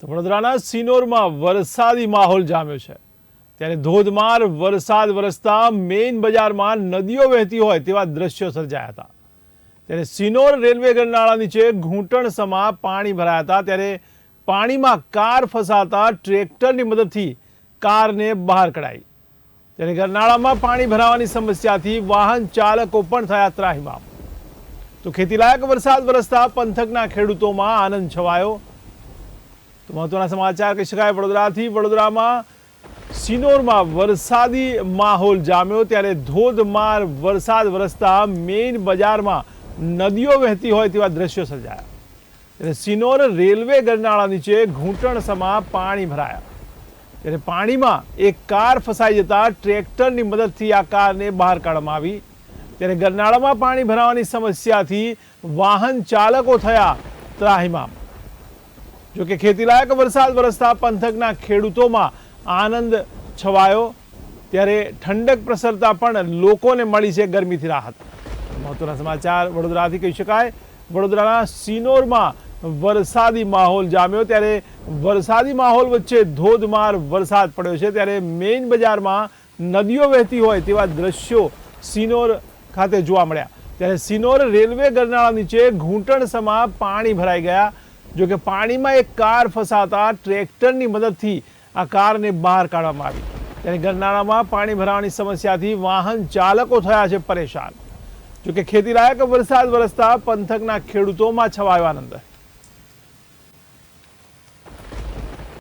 તો વડોદરાના સિનોરમાં વરસાદી માહોલ જામ્યો છે. ત્યારે ધોધમાર વરસાદ વરસતા મેઇન બજારમાં નદીઓ વહેતી હોય તેવા દ્રશ્યો સર્જાયા હતા. ત્યારે સિનોર રેલવે ગરનાળા નીચે ઘૂંટણ સમા પાણી ભરાયા હતા. ત્યારે પાણીમાં કાર ફસાતા ટ્રેક્ટરની મદદથી કારને બહાર કઢાઈ. ત્યારે ગરનાળામાં પાણી ભરાવાની સમસ્યાથી વાહન ચાલકો પણ થયા ત્રાહિમામ. તો ખેતીલાયક વરસાદ વરસતા પંથકના ખેડૂતોમાં આનંદ છવાયો. તો મહત્વના સમાચાર કહી શકાય વડોદરાથી વડોદરામાં સિનોરમાં વરસાદી માહોલ જામ્યો ત્યારે ધોધમાર વરસાદ વરસતા મેઇન બજારમાં નદીઓ વહેતી હોય તેવા દ્રશ્યો સર્જાયા. ત્યારે સિનોર રેલવે ગરનાળા નીચે ઘૂંટણ સમા પાણી ભરાયા. ત્યારે પાણીમાં એક કાર ફસાઈ જતા ટ્રેક્ટરની મદદથી આ કારને બહાર કાઢવામાં આવી. ત્યારે ગરનાળામાં પાણી ભરાવાની સમસ્યાથી વાહન ચાલકો થયા ત્રાહિમામ. જો કે ખેતીલાયક વરસાદ વરસતા પંથકના ખેડૂતોમાં આનંદ છવાયો. ત્યારે ઠંડક પ્રસરતા પણ લોકોને મળી છે ગરમીથી રાહત. મહત્વના સમાચાર વડોદરાથી કહી શકાય. વડોદરાના સિનોરમાં વરસાદી માહોલ જામ્યો. ત્યારે વરસાદી માહોલ વચ્ચે ધોધમાર વરસાદ પડ્યો છે. ત્યારે મેઇન બજારમાં નદીઓ વહેતી હોય તેવા દ્રશ્યો સિનોર ખાતે જોવા મળ્યા. ત્યારે સિનોર રેલવે ગરનાળા નીચે ઘૂંટણ સમા પાણી ભરાઈ ગયા. જો કે પાણીમાં એક કાર ફસાતા ટ્રેક્ટરની મદદથી આ કારને બહાર કાઢવામાં આવી. ત્યારે ગરનાળામાં પાણી ભરાવાની સમસ્યાથી વાહન ચાલકો થયા છે પરેશાન. જોકે ખેતીલાયક વરસાદ વરસતા પંથકના ખેડૂતોમાં છવાયો આનંદ.